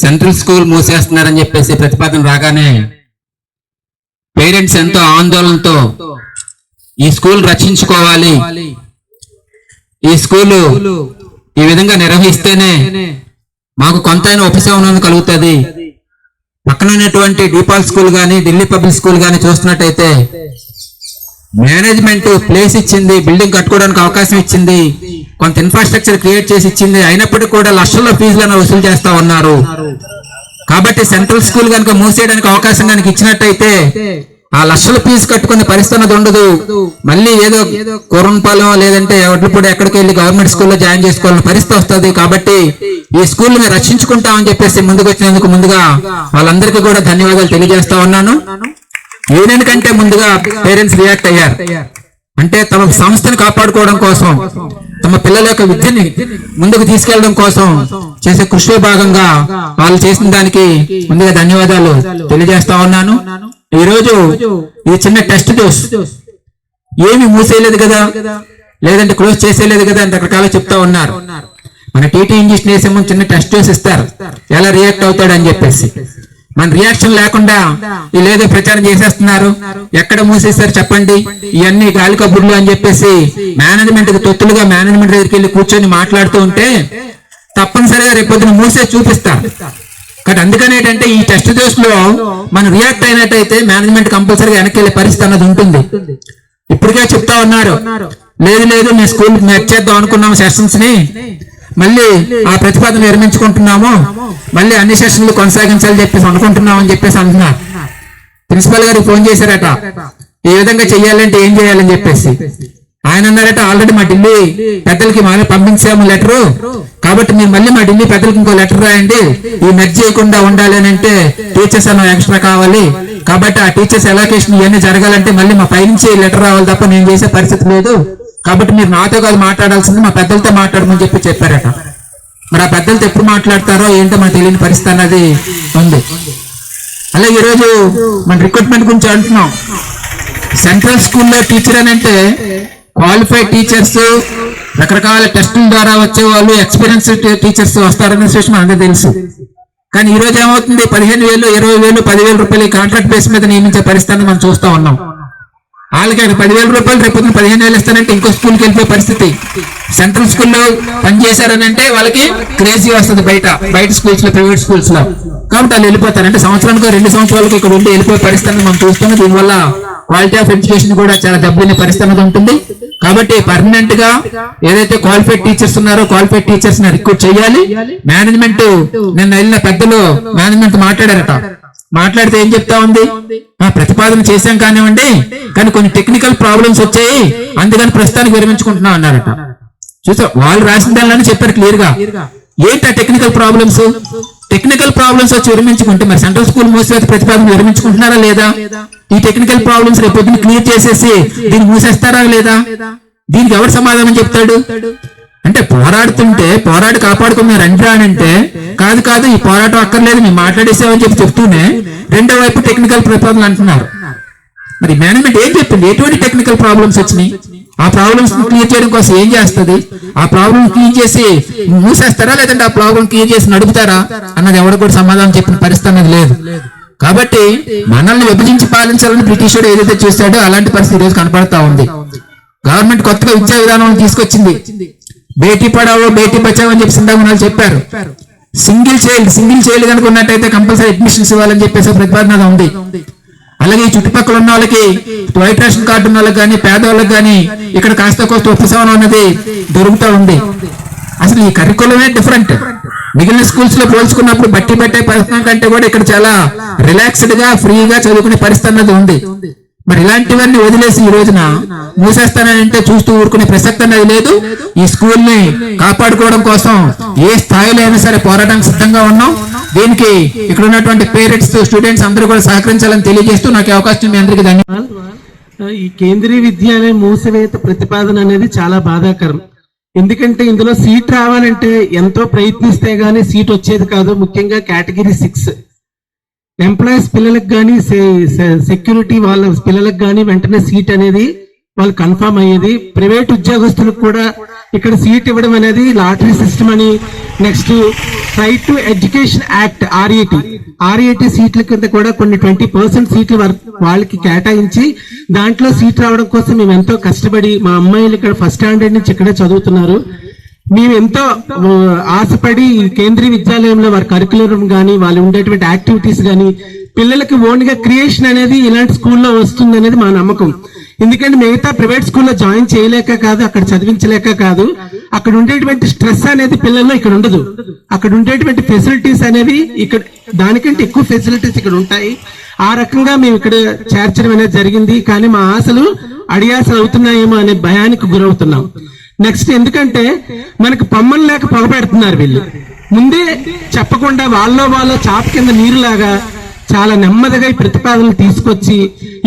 Central school మూసేస్తున్నారని చెప్పేసి ప్రతిపాదన రాగానే పేరెంట్స్ ఎంతో ఆందోళనతో ఈ స్కూల్ రక్షించుకోవాలి. ఈ స్కూలు ఈ విధంగా నిర్వహిస్తేనే మాకు కొంతైనా ఉపశమనం కలుగుతుంది. పక్కన ఉన్నటువంటి డీపాల్ స్కూల్ గానీ ఢిల్లీ పబ్లిక్ స్కూల్ గానీ చూస్తున్నట్టయితే మేనేజ్మెంట్ ప్లేస్ ఇచ్చింది బిల్డింగ్ కట్టుకోవడానికి అవకాశం ఇచ్చింది కొంత ఇన్ఫ్రాస్ట్రక్చర్ క్రియేట్ చేసి ఇచ్చింది అయినప్పటికీ కూడా లక్షల్లో ఫీజులను వసూలు చేస్తా ఉన్నారు. కాబట్టి సెంట్రల్ స్కూల్ కనుక మూసేయడానికి అవకాశం కనుక ఇచ్చినట్టయితే ఆ లక్షల ఫీజు కట్టుకునే పరిస్థితి అన్నది ఉండదు. మళ్ళీ ఏదో కొరంపాలెం లేదంటే ఎవరిప్పుడు ఎక్కడికి వెళ్ళి గవర్నమెంట్ స్కూల్లో జాయిన్ చేసుకోవాలని పరిస్థితి వస్తుంది. కాబట్టి ఈ స్కూల్ని రక్షించుకుంటామని చెప్పేసి ముందుకు వచ్చినందుకు ముందుగా వాళ్ళందరికీ కూడా ధన్యవాదాలు తెలియజేస్తా ఉన్నాను. యూనియన్ కంటే ముందుగా పేరెంట్స్ రియాక్ట్ అయ్యారు. అంటే తమ సంస్థను కాపాడుకోవడం కోసం తమ పిల్లల యొక్క విద్యని ముందుకు తీసుకెళ్ళడం కోసం చేసే కృషిలో భాగంగా వాళ్ళు చేసిన దానికి ముందుగా ధన్యవాదాలు తెలియజేస్తా ఉన్నాను. ఈ రోజు ఈ చిన్న టెస్ట్ డోస్ ఏమి మూసేయలేదు కదా లేదంటే క్లోజ్ చేసేయలేదు కదా అని రకరకాల చెప్తా ఉన్నారు. మన టీటీ వేసే ముందు చిన్న టెస్ట్ డోస్ ఇస్తారు. ఎలా రియాక్ట్ అవుతాడు అని చెప్పేసి. మన రియాక్షన్ లేకుండా ఏదో ప్రచారం చేసేస్తున్నారు. ఎక్కడ మూసేస్తారు చెప్పండి. ఇవన్నీ గాలి కబుర్లు అని చెప్పేసి మేనేజ్మెంట్కి తొత్తులుగా మేనేజ్మెంట్ దగ్గరికి వెళ్ళి కూర్చొని మాట్లాడుతూ ఉంటే తప్పనిసరిగా రేపొద్దున మూసే చూపిస్తారు. కాబట్టి అందుకని ఏంటంటే ఈ టెస్ట్ డోస్లో మనం రియాక్ట్ అయినట్టయితే మేనేజ్మెంట్ కంపల్సరీగా వెనక్కి వెళ్ళే పరిస్థితి అన్నది ఉంటుంది. ఇప్పటికే చెప్తా ఉన్నారు. లేదు లేదు మీ స్కూల్ చేద్దాం అనుకున్నాము సెషన్స్ని. మళ్ళీ ఆ ప్రతిపాదన నిర్మించుకుంటున్నాము. మళ్ళీ అన్ని సెషన్లు కొనసాగించాలని చెప్పేసి అనుకుంటున్నాం అని చెప్పేసి అంటున్నారు ప్రిన్సిపల్ గారికి ఫోన్ చేశారట. ఈ విధంగా చెయ్యాలంటే ఏం చేయాలని చెప్పేసి. ఆయన అన్నారట ఆల్రెడీ మా ఢిల్లీ పెద్దలకి మళ్ళీ పంపించాము లెటరు. కాబట్టి మీరు మళ్ళీ మా ఢిల్లీ పెద్దలకి ఇంకో లెటర్ రాయండి. ఈ మెర్జ్ చేయకుండా ఉండాలి అని అంటే టీచర్స్ అన్న ఎక్స్ట్రా కావాలి. కాబట్టి ఆ టీచర్స్ ఎలాకేషన్ ఇవన్నీ జరగాలంటే మళ్ళీ మా పైనుంచి లెటర్ రావాలి తప్ప నేను చేసే పరిస్థితి లేదు. కాబట్టి మీరు నాతో కాదు మాట్లాడాల్సింది మా పెద్దలతో మాట్లాడమని చెప్పి చెప్పారట. మరి ఆ పెద్దలతో ఎప్పుడు మాట్లాడతారో ఏంటో మనకు తెలియని పరిస్థితి అన్నది ఉంది. అలాగే ఈరోజు మన రిక్రూట్మెంట్ గురించి అంటున్నాం. సెంట్రల్ స్కూల్లో టీచర్ అని అంటే క్వాలిఫైడ్ టీచర్స్ రకరకాల టెస్టుల ద్వారా వచ్చే వాళ్ళు ఎక్స్పీరియన్స్ టీచర్స్ వస్తారనే విషయం అందరూ తెలుసు. కానీ ఈ రోజు ఏమవుతుంది? పదిహేను వేలు ఇరవై వేలు పదివేల రూపాయలు కాంట్రాక్ట్ బేస్ మీద నియమించే పరిస్థితిని మనం చూస్తూ ఉన్నాం. వాళ్ళకి ఆయన పదివేల రూపాయలు రేపు పొద్దున్న పదిహేను వేలు ఇస్తానంటే ఇంకో స్కూల్కి వెళ్ళిపోయే పరిస్థితి. సెంట్రల్ స్కూల్లో పనిచేశారని అంటే వాళ్ళకి క్రేజీ వస్తుంది బయట బయట స్కూల్స్లో ప్రైవేట్ స్కూల్స్లో కాబట్టి వాళ్ళు వెళ్ళిపోతారు అంటే సంవత్సరానికి రెండు సంవత్సరాలకి ఇక్కడ ఉండి వెళ్ళిపోయే పరిస్థితి మనం చూస్తున్నాం. దీనివల్ల క్వాలిటీ ఆఫ్ ఎడ్యుకేషన్ కూడా చాలా దెబ్బతినే పరిస్థితి ఉంటుంది. కాబట్టి పర్మనెంట్గా ఏదైతే క్వాలిఫైడ్ టీచర్స్ ఉన్నారో క్వాలిఫైడ్ టీచర్స్ రిక్రూట్ చేయాలి. మేనేజ్మెంట్ నిన్న వెళ్ళిన పెద్దలు మేనేజ్మెంట్ మాట్లాడారట. మాట్లాడితే ఏం చెప్తా ఉంది? ఆ ప్రతిపాదన చేశాం కానివ్వండి కానీ కొన్ని టెక్నికల్ ప్రాబ్లమ్స్ వచ్చాయి అందుకని ప్రస్తుతానికి విరమించుకుంటున్నాం అన్నారట. చూసా వాళ్ళు రాసిన దానిలోనే చెప్పారు క్లియర్గా ఏంటి ఆ టెక్నికల్ ప్రాబ్లమ్స్ టెక్నికల్ ప్రాబ్లమ్స్ వచ్చి విరమించుకుంటే మరి సెంట్రల్ స్కూల్ మూసివేత ప్రతిపాదన విరమించుకుంటున్నారా లేదా? ఈ టెక్నికల్ ప్రాబ్లమ్స్ రేపు పొద్దున్న క్లియర్ చేసేసి దీన్ని మూసేస్తారా లేదా? దీనికి ఎవరు సమాధానం చెప్తాడు? అంటే పోరాడుతుంటే పోరాడి కాపాడుకున్న రండి అని అంటే కాదు కాదు ఈ పోరాటం అక్కర్లేదు మేము మాట్లాడేసామని చెప్పి చెప్తూనే రెండో వైపు టెక్నికల్ ప్రతిపాదనలు అంటున్నారు. మరి మేనేజ్మెంట్ ఏం చెప్పింది? ఎటువంటి టెక్నికల్ ప్రాబ్లమ్స్ వచ్చినాయి? ఆ ప్రాబ్లమ్స్ క్లియర్ చేయడం కోసం ఏం చేస్తుంది? ఆ ప్రాబ్లమ్ క్లియర్ చేసి మూసేస్తారా? లేదంటే ఆ ప్రాబ్లం క్లియర్ చేసి నడుపుతారా? అన్నది ఎవరు కూడా సమాధానం చెప్పిన పరిస్థితి అన్నది లేదు. కాబట్టి మనల్ని విభజించి పాలించాలని బ్రిటిషుడు ఏదైతే చూస్తాడో అలాంటి పరిస్థితి ఈ రోజు కనపడతా ఉంది. గవర్నమెంట్ కొత్తగా విద్యా విధానం తీసుకొచ్చింది. బేటీ పడావో బేటీ బచావో అని చెప్పి సింధా చెప్పారు. సింగిల్ చైల్డ్ సింగిల్ చైల్డ్ కనుక ఉన్నట్టయితే కంపల్సరీ అడ్మిషన్స్ ఇవ్వాలని చెప్పేసి ప్రతిపాదన ఉంది. అలాగే ఈ చుట్టుపక్కల ఉన్న వాళ్ళకి వైట్ రేషన్ కార్డు ఉన్న వాళ్ళకి కానీ పేదవాళ్ళకి కానీ ఇక్కడ కాస్త కోస్త ఉపశమనం అనేది దొరుకుతూ ఉంది. అసలు ఈ కరికులమే డిఫరెంట్ మిగిలిన స్కూల్స్లో పోల్చుకున్నప్పుడు బట్టి పెట్టే పరిస్థితి కంటే కూడా ఇక్కడ చాలా రిలాక్స్డ్గా ఫ్రీగా చదువుకునే పరిస్థితి అన్నది ఉంది. మరి ఇలాంటివన్నీ వదిలేసి ఈ రోజున మూసేస్తానంటే చూస్తూ ఊరుకునే ప్రసక్తి అనేది లేదు. ఈ స్కూల్ని కాపాడుకోవడం కోసం ఏ స్థాయిలో అయినా సరే పోరాటానికి సిద్ధంగా ఉన్నాం. దీనికి ఇక్కడ ఉన్నటువంటి పేరెంట్స్ స్టూడెంట్స్ అందరూ కూడా సహకరించాలని తెలియజేస్తూ నాకు అవకాశం మీ అందరికీ ధన్యవాదాలు. ఈ కేంద్రీయ విద్యాలయ మూసివేత ప్రతిపాదన అనేది చాలా బాధాకరం. ఎందుకంటే ఇందులో సీట్ రావాలంటే ఎంతో ప్రయత్నిస్తే గానీ సీట్ వచ్చేది కాదు. ముఖ్యంగా కేటగిరీ సిక్స్. ఎంప్లాయీస్ పిల్లలకు కానీ సెక్యూరిటీ వాళ్ళ పిల్లలకు కానీ వెంటనే సీట్ అనేది వాళ్ళు కన్ఫర్మ్ అయ్యేది. ప్రైవేట్ ఉద్యోగస్తులకు కూడా ఇక్కడ సీట్ ఇవ్వడం అనేది లాటరీ సిస్టమ్ అని next right to education act RTE RTE సీట్ల కింద కూడా కొన్ని ట్వంటీ పర్సెంట్ సీట్లు వాళ్ళకి కేటాయించి దాంట్లో సీట్ రావడం కోసం మేము ఎంతో కష్టపడి మా అమ్మాయిలు ఇక్కడ ఫస్ట్ స్టాండర్డ్ నుంచి ఇక్కడే చదువుతున్నారు. మేము ఎంతో ఆశపడి కేంద్రీయ విద్యాలయంలో వారి కరికులరం కానీ వాళ్ళు ఉండేటువంటి యాక్టివిటీస్ కానీ పిల్లలకి ఓన్గా క్రియేషన్ అనేది ఇలాంటి స్కూల్లో వస్తుంది అనేది మా నమ్మకం. ఎందుకంటే మిగతా ప్రైవేట్ స్కూల్లో జాయిన్ చేయలేక కాదు అక్కడ చదివించలేక కాదు అక్కడ ఉండేటువంటి స్ట్రెస్ అనేది పిల్లల్లో ఇక్కడ ఉండదు. అక్కడ ఉండేటువంటి ఫెసిలిటీస్ అనేవి ఇక్కడ దానికంటే ఎక్కువ ఫెసిలిటీస్ ఇక్కడ ఉంటాయి. ఆ రకంగా మేము ఇక్కడ చేర్చడం అనేది జరిగింది. కానీ మా ఆశలు అడియాసలు అవుతున్నాయేమో అనే భయానికి గురవుతున్నాం. నెక్స్ట్ ఎందుకంటే మనకు పమ్మలు లేక పొగ పెడుతున్నారు వీళ్ళు. ముందే చెప్పకుండా వాళ్ళలో వాళ్ళ చాప కింద నీరులాగా చాలా నెమ్మదిగా ఈ ప్రతిపాదనలు తీసుకొచ్చి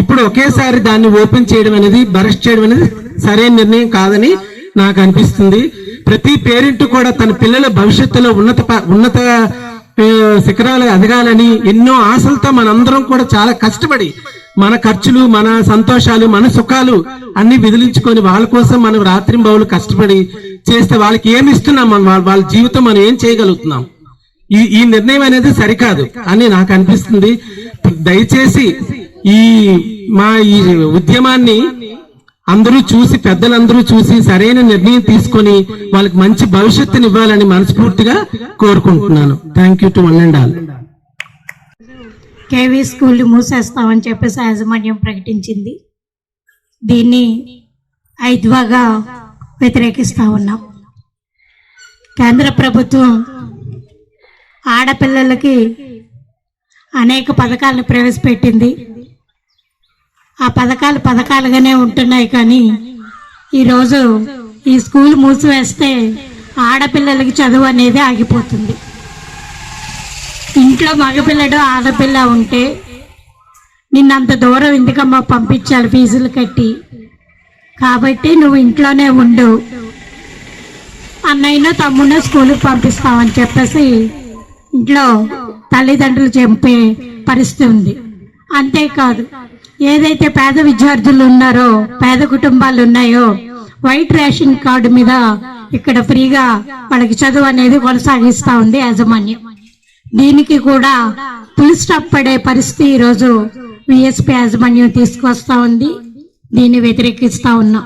ఇప్పుడు ఒకేసారి దాన్ని ఓపెన్ చేయడం అనేది బరెస్ట్ చేయడం అనేది సరైన నిర్ణయం కాదని నాకు అనిపిస్తుంది. ప్రతి పేరెంట్ కూడా తన పిల్లల భవిష్యత్తులో ఉన్నత ఉన్నత శిఖరాలు ఎదగాలని ఎన్నో ఆశలతో మనందరం కూడా చాలా కష్టపడి మన ఖర్చులు మన సంతోషాలు మన సుఖాలు అన్ని విదిలించుకొని వాళ్ళ కోసం మనం రాత్రింబవులు కష్టపడి చేస్తే వాళ్ళకి ఏమి ఇస్తున్నాం మనం? వాళ్ళ వాళ్ళ జీవితం మనం ఏం చేయగలుగుతున్నాం? ఈ ఈ నిర్ణయం అనేది సరికాదు అని నాకు అనిపిస్తుంది. దయచేసి ఈ మా ఈ ఉద్యమాన్ని అందరూ చూసి పెద్దలందరూ చూసి సరైన నిర్ణయం తీసుకొని వాళ్ళకి మంచి భవిష్యత్తుని ఇవ్వాలని మనస్ఫూర్తిగా కోరుకుంటున్నాను. Thank you to one and all KV school మూసేస్తామని చెప్పేసి యాజమాన్యం ప్రకటించింది. దీన్ని ఐద్వాగా వ్యతిరేకిస్తా ఉన్నాం. కేంద్ర ప్రభుత్వం ఆడపిల్లలకి అనేక పథకాలను ప్రవేశపెట్టింది. ఆ పథకాలు పథకాలుగానే ఉంటున్నాయి కానీ ఈరోజు ఈ స్కూల్ మూసివేస్తే ఆడపిల్లలకి చదువు అనేది ఆగిపోతుంది. ఇంట్లో మగపిల్లడు ఆడపిల్ల ఉంటే నిన్నంత దూరం ఎందుకమ్మా పంపించాలి ఫీజులు కట్టి? కాబట్టి నువ్వు ఇంట్లోనే ఉండు. అన్నయ్యనో తమ్ముడో స్కూల్కి పంపిస్తామని చెప్పేసి ఇంట్లో తల్లిదండ్రులు చెప్పే పరిస్థితి ఉంది. అంతేకాదు ఏదైతే పేద విద్యార్థులు ఉన్నారో పేద కుటుంబాలు ఉన్నాయో వైట్ రేషన్ కార్డు మీద ఇక్కడ ఫ్రీగా వాళ్ళకి చదువు అనేది కొనసాగిస్తూ ఉంది యాజమాన్యం. దీనికి కూడా ఫుల్ స్టాప్ పడే పరిస్థితి ఈరోజు విఎస్పి యాజమాన్యం తీసుకొస్తా ఉంది. దీన్ని వ్యతిరేకిస్తా ఉన్నాం.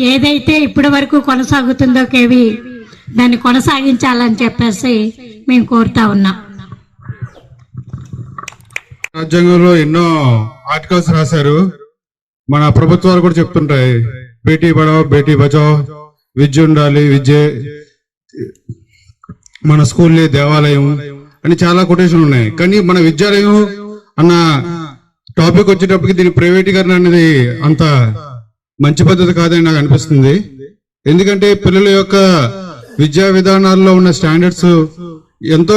ఏదైతే ఇప్పటి వరకు కొనసాగుతుందో కేవి దాన్ని కొనసాగించాలని చెప్పేసి మేము కోరుతా ఉన్నాం. రాజ్యాంగంలో ఎన్నో ఆర్టికల్స్ రాశారు. మన ప్రభుత్వాలు కూడా చెప్తుంటాయి. బేటీ పడవ బేటీ బచావ్ విద్య ఉండాలి విద్య మన స్కూల్లే దేవాలయం అని చాలా కొటేషన్లు ఉన్నాయి. కానీ మన విద్యాలయం అన్న టాపిక్ వచ్చేటప్పటికి దీని ప్రైవేటీకరణ అనేది అంత మంచి పద్ధతి కాదని నాకు అనిపిస్తుంది. ఎందుకంటే పిల్లల యొక్క విద్యా విధానాల్లో ఉన్న స్టాండర్డ్స్ ఎంతో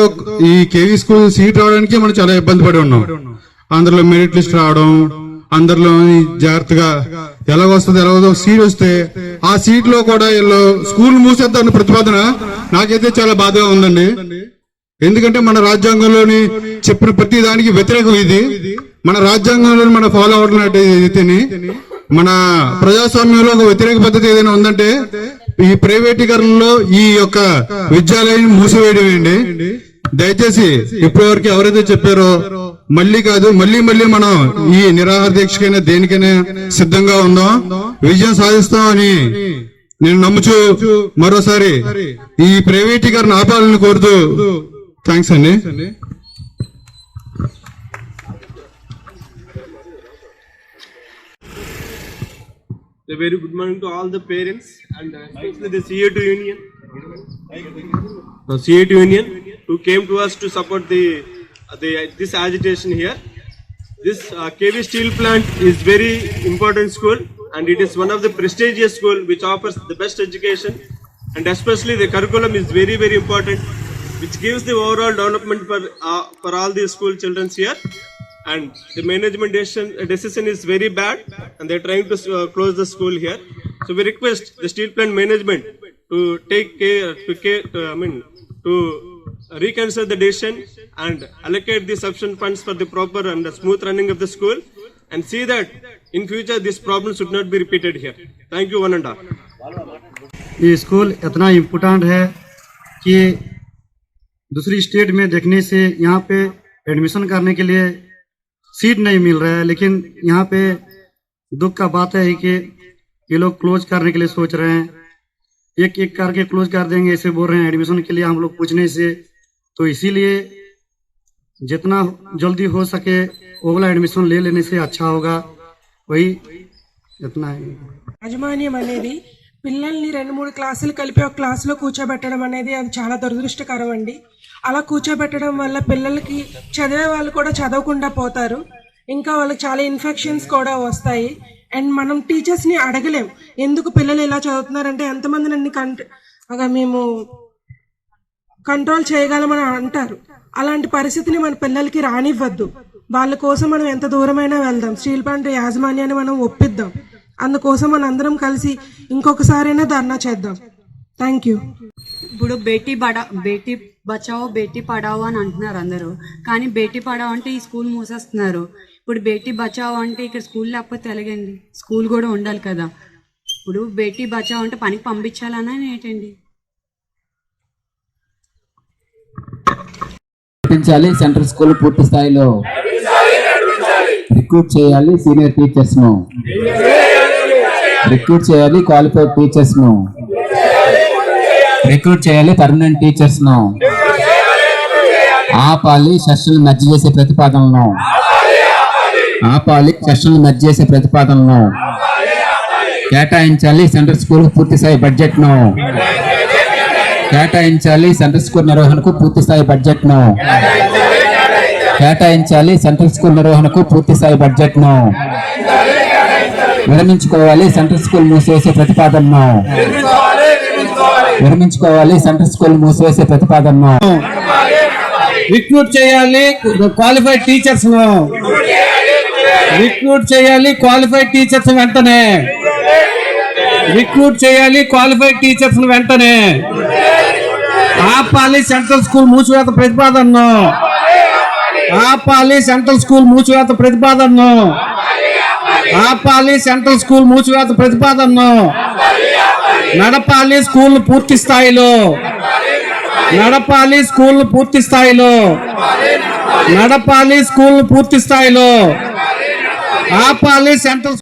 ఈ కేవీ స్కూల్ సీట్ రావడానికి మనం చాలా ఇబ్బంది పడి ఉన్నాం. అందరిలో మెరిట్ లిస్ట్ రావడం అందరిలో జాగ్రత్తగా ఎలాగొస్తుంది ఎలాగో సీట్ వస్తే ఆ సీట్లో కూడా వీళ్ళు స్కూల్ మూసేద్దాం ప్రతిపాదన నాకైతే చాలా బాధగా ఉందండి. ఎందుకంటే మన రాజ్యాంగంలోని చెప్పిన ప్రతి దానికి వ్యతిరేకం ఇది. మన రాజ్యాంగంలో మనం ఫాలో అవుతున్నట్టయితేని మన ప్రజాస్వామ్యంలో ఒక వ్యతిరేక పద్ధతి ఏదైనా ఉందంటే ఈ ప్రైవేటీకరణలో ఈ యొక్క విద్యాలయాన్ని మూసివేయడమేండి దయచేసి ఇప్పటివరకు ఎవరైతే చెప్పారో మళ్ళీ కాదు మళ్ళీ మళ్ళీ మనం ఈ నిరాహార దీక్షకైనా దేనికైనా సిద్ధంగా ఉందాం విజయం సాధిస్తామని నేను నమ్ముచు మరోసారి ఈ ప్రైవేటీకరణ ఆపాలని కోరుతూ థ్యాంక్స్ అండి A very good morning to all the parents and uh, especially the CA2 Union. The CA2 Union who came to us to support the, uh, the this agitation here. This uh, KV Steel Plant is very important school and it is one of the prestigious school which offers the best education and especially the curriculum is very very important which gives the overall development for uh, for all the school children here and the management decision, decision is very bad and they're trying to uh, close the school here so we request the steel plant management to take care to care to, i mean to reconsider the decision and allocate the sufficient funds for the proper and the smooth running of the school and see that in future this problem should not be repeated here thank you one and all ये school इतना important है कि दूसरी state में देखने से यहाँ पे एडमिशन करने के लिए सीट नहीं मिल रहा है लेकिन यहाँ पे दुख का बात है कि ये लोग क्लोज करने के लिए सोच रहे हैं एक एक करके क्लोज कर देंगे ऐसे बोल रहे हैं एडमिशन के लिए हम लोग पूछने से तो इसीलिए जितना जल्दी हो सके वो वाला एडमिशन ले लेने से अच्छा होगा वही इतना है యాజమాన్యం అనేది పిల్లల్ని రెండు మూడు క్లాసులు కలిపి ఒక క్లాసులో కూర్చోబెట్టడం అనేది అది చాలా దురదృష్టకరం అండి అలా కూర్చోబెట్టడం వల్ల పిల్లలకి చదివే వాళ్ళు కూడా చదవకుండా పోతారు. ఇంకా వాళ్ళకి చాలా ఇన్ఫెక్షన్స్ కూడా వస్తాయి. అండ్ మనం టీచర్స్ని అడగలేం. ఎందుకు పిల్లలు ఇలా చదువుతున్నారంటే ఎంతమంది నన్ను కంట్ మేము కంట్రోల్ చేయగలమని అంటారు. అలాంటి పరిస్థితిని మన పిల్లలకి రానివ్వద్దు. వాళ్ళ కోసం మనం ఎంత దూరమైనా వెళ్దాం. స్టీల్ ప్లాంట్ యాజమాన్యాన్ని మనం ఒప్పిద్దాం. అందుకోసం మన అందరం కలిసి ఇంకొకసారైనా ధర్నా చేద్దాం. థ్యాంక్ యూ ఇప్పుడు బేటీ బడా బేటీ బచావో బేటీ పడావో అని అంటున్నారు అందరూ. కానీ బేటీ పడావో అంటే ఈ స్కూల్ మూసేస్తున్నారు. ఇప్పుడు బేటీ బచావో అంటే ఇక్కడ స్కూల్ లేకపోతే ఎలాగండి? స్కూల్ కూడా ఉండాలి కదా. ఇప్పుడు బేటీ బచావో అంటే పనికి పంపించాలనా ఏంటండి? నడిపించాలి సెంట్రల్ స్కూల్ పూర్తి స్థాయిలో రిక్రూట్ చేయాలి సీనియర్ టీచర్స్ను రిక్రూట్ చేయాలి క్వాలిఫైడ్ టీచర్స్ను రిక్రూట్ చేయాలి పర్మనెంట్ టీచర్స్ను ఆపాలి సెషన్లు మధ్య చేసే ప్రతిపాదనలను. ఆపాలి సెషన్లు మధ్య చేసే ప్రతిపాదనలను. కేటాయించాలి సెంట్రల్ స్కూల్ పూర్తి స్థాయి బడ్జెట్ను కేటాయించాలి సెంటర్ స్కూల్ నిర్వహణకు పూర్తి స్థాయి బడ్జెట్ను కేటాయించాలి సెంట్రల్ స్కూల్ నిర్వహణకు పూర్తి స్థాయి బడ్జెట్ను విరమించుకోవాలి సెంట్రల్ స్కూల్ మూసేసే ప్రతిపాదనను. నిర్మించుకోవాలి సెంట్రల్ స్కూల్ మూసివేసే ప్రతిపాదన రిక్రూట్ చేయాలి క్వాలిఫైడ్ టీచర్స్ రిక్రూట్ చేయాలి క్వాలిఫైడ్ టీచర్స్ వెంటనే. రిక్రూట్ చేయాలి క్వాలిఫైడ్ టీచర్స్ వెంటనే. ఆపాలి సెంట్రల్ స్కూల్ మూసివేత ప్రతిపాదనను. ఆపాలి సెంట్రల్ స్కూల్ మూసివేత ప్రతిపాదనను. ఆపాలి సెంట్రల్ స్కూల్ మూసివేత ప్రతిపాదనను. నడపాలి స్కూల్ పూర్తి స్థాయిలో. నడపాలి స్కూల్ పూర్తి స్థాయిలో. నడపాలి స్కూల్ పూర్తి స్థాయిలో. ఆపాలి సెంట్రల్